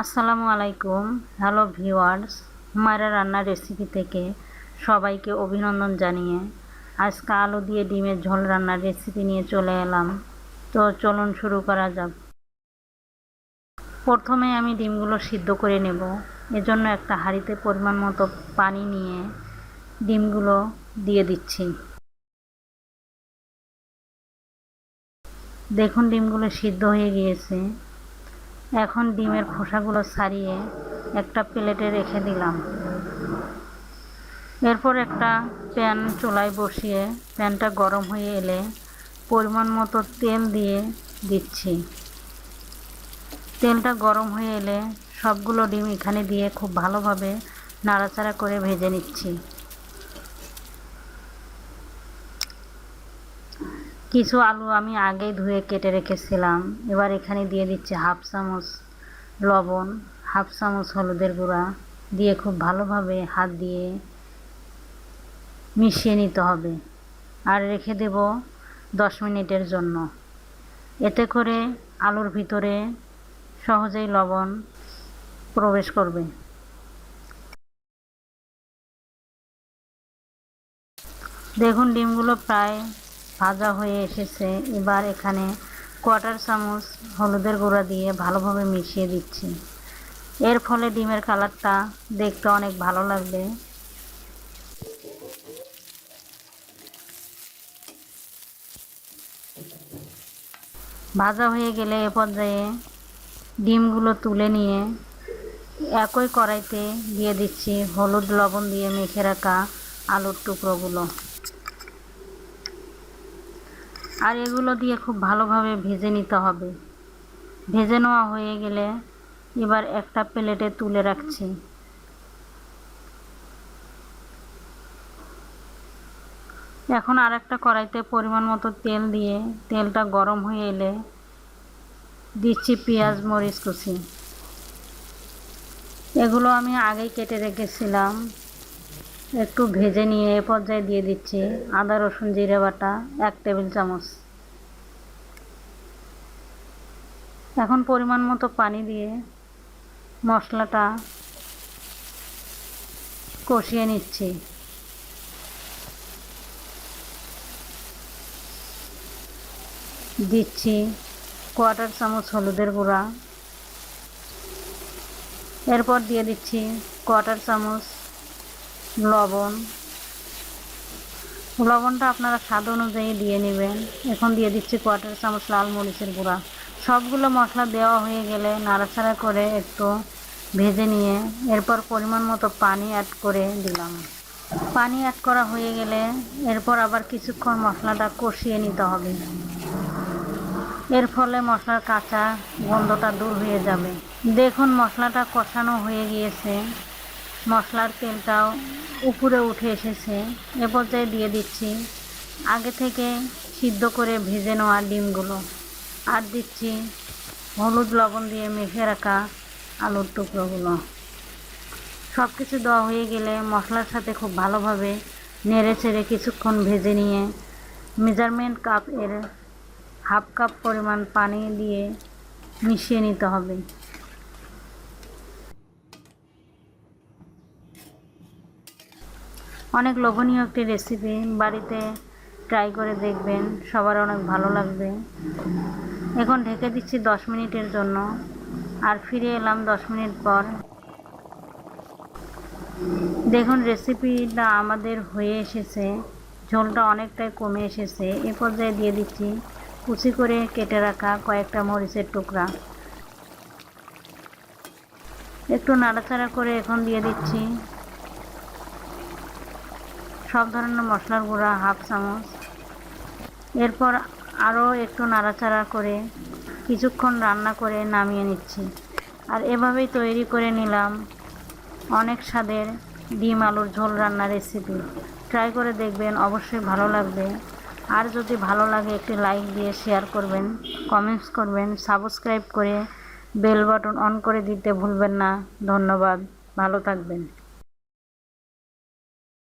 আসসালামু আলাইকুম। Hello viewers Humaira রান্নার রেসিপি থেকে সবাইকে অভিনন্দন জানিয়ে আজকে আলু দিয়ে ডিমের ঝোল রান্নার রেসিপি নিয়ে চলে এলাম। তো চলুন শুরু করা যাক। প্রথমে আমি ডিমগুলো সিদ্ধ করে নেব। এজন্য একটা হাঁড়িতে পরিমাণ মতো পানি নিয়ে ডিমগুলো দিয়ে দিচ্ছি। দেখুন ডিমগুলো সিদ্ধ হয়ে গিয়েছে। এখন ডিমের খোসাগুলো ছাড়িয়ে একটা প্লেটে রেখে দিলাম। এরপর একটা প্যান চুলায় বসিয়ে প্যানটা গরম হয়ে এলে পরিমাণ মতো তেল দিয়ে দিচ্ছি। তেলটা গরম হয়ে এলে সবগুলো ডিম এখানে দিয়ে খুব ভালোভাবে নাড়াচাড়া করে ভেজে নিচ্ছি। কিছু আলু আমি আগেই ধুয়ে কেটে রেখেছিলাম। এবার এখানে দিয়ে দিচ্ছি হাফ চামচ লবণ, হাফ চামচ হলুদের গুঁড়া দিয়ে খুব ভালোভাবে হাত দিয়ে মিশিয়ে নিতে হবে আর রেখে দেব দশ মিনিটের জন্য। এতে করে আলুর ভিতরে সহজেই লবণ প্রবেশ করবে। দেখুন, ডিমগুলো প্রায় ভাজা হয়ে এসেছে। এবার এখানে কোয়াটার চামচ হলুদের গুঁড়া দিয়ে ভালোভাবে মিশিয়ে দিচ্ছি। এর ফলে ডিমের কালারটা দেখতে অনেক ভালো লাগবে। ভাজা হয়ে গেলে এ পর্যায়ে ডিমগুলো তুলে নিয়ে একই কড়াইতে দিয়ে দিচ্ছি হলুদ লবণ দিয়ে মেখে রাখা আলুর টুকরোগুলো। আর এগুলো দিয়ে খুব ভালোভাবে ভেজে নিতে হবে। ভেজে নেওয়া হয়ে গেলে এবার একটা প্লেটে তুলে রাখছি। এখন আর একটা কড়াইতে পরিমাণ মতো তেল দিয়ে তেলটা গরম হয়ে এলে দিচ্ছি পেঁয়াজ, মরিচ কুচি। এগুলো আমি আগেই কেটে রেখেছিলাম। একটু ভেজে নিয়ে এ পর্যায়ে দিয়ে দিচ্ছি আদা, রসুন, জিরে বাটা, এক টেবিল চামচ। এখন পরিমাণ মতো পানি দিয়ে মশলাটা কষিয়ে নিচ্ছি। দিচ্ছি কোয়াটার চামচ হলুদের গুঁড়া। এরপর দিয়ে দিচ্ছি কোয়াটার চামচ লবণ। লবণটা আপনারা স্বাদ অনুযায়ী দিয়ে নেবেন। এখন দিয়ে দিচ্ছি কোয়াটার চামচ লাল মরিচের গুঁড়া। সবগুলো মশলা দেওয়া হয়ে গেলে নাড়াচাড়া করে একটু ভেজে নিয়ে এরপর পরিমাণ মতো পানি অ্যাড করে দিলাম। পানি অ্যাড করা হয়ে গেলে এরপর আবার কিছুক্ষণ মশলাটা কষিয়ে নিতে হবে। এর ফলে মশলার কাঁচা গন্ধটা দূর হয়ে যাবে। দেখুন মশলাটা কষানো হয়ে গিয়েছে। মশলার তেলটাও উপরে উঠে এসেছে, এ পর্যায়ে দিয়ে দিচ্ছি আগে থেকে সিদ্ধ করে ভেজে নেওয়া ডিমগুলো। আর দিচ্ছি হলুদ লবণ দিয়ে মেখে রাখা আলুর টুকরোগুলো। সব কিছু দেওয়া হয়ে গেলে মশলার সাথে খুব ভালোভাবে নেড়ে চেড়ে কিছুক্ষণ ভেজে নিয়ে মেজারমেন্ট কাপ এর হাফ কাপ পরিমাণ পানি দিয়ে মিশিয়ে নিতে হবে। অনেক লোভনীয় একটি রেসিপি বাড়িতে ট্রাই করে দেখবেন, সবার অনেক ভালো লাগবে। এখন ঢেকে দিচ্ছি দশ মিনিটের জন্য, আর ফিরে এলাম দশ মিনিট পর। দেখুন রেসিপিটা আমাদের হয়ে এসেছে, ঝোলটা অনেকটাই কমে এসেছে। এ পর্যায়ে দিয়ে দিচ্ছি কুচি করে কেটে রাখা কয়েকটা মরিচের টুকরা। একটু নাড়াচাড়া করে এখন দিয়ে দিচ্ছি সব ধরনের মশলার গুঁড়া, হাফ চামচ। এরপর আরও একটু নাড়াচাড়া করে কিছুক্ষণ রান্না করে নামিয়ে নিচ্ছি। আর এভাবেই তৈরি করে নিলাম অনেক স্বাদের ডিম আলুর ঝোল রান্নার রেসিপি। ট্রাই করে দেখবেন, অবশ্যই ভালো লাগবে। আর যদি ভালো লাগে, একটি লাইক দিয়ে শেয়ার করবেন, কমেন্টস করবেন, সাবস্ক্রাইব করে বেল বাটন অন করে দিতে ভুলবেন না। ধন্যবাদ, ভালো থাকবেন।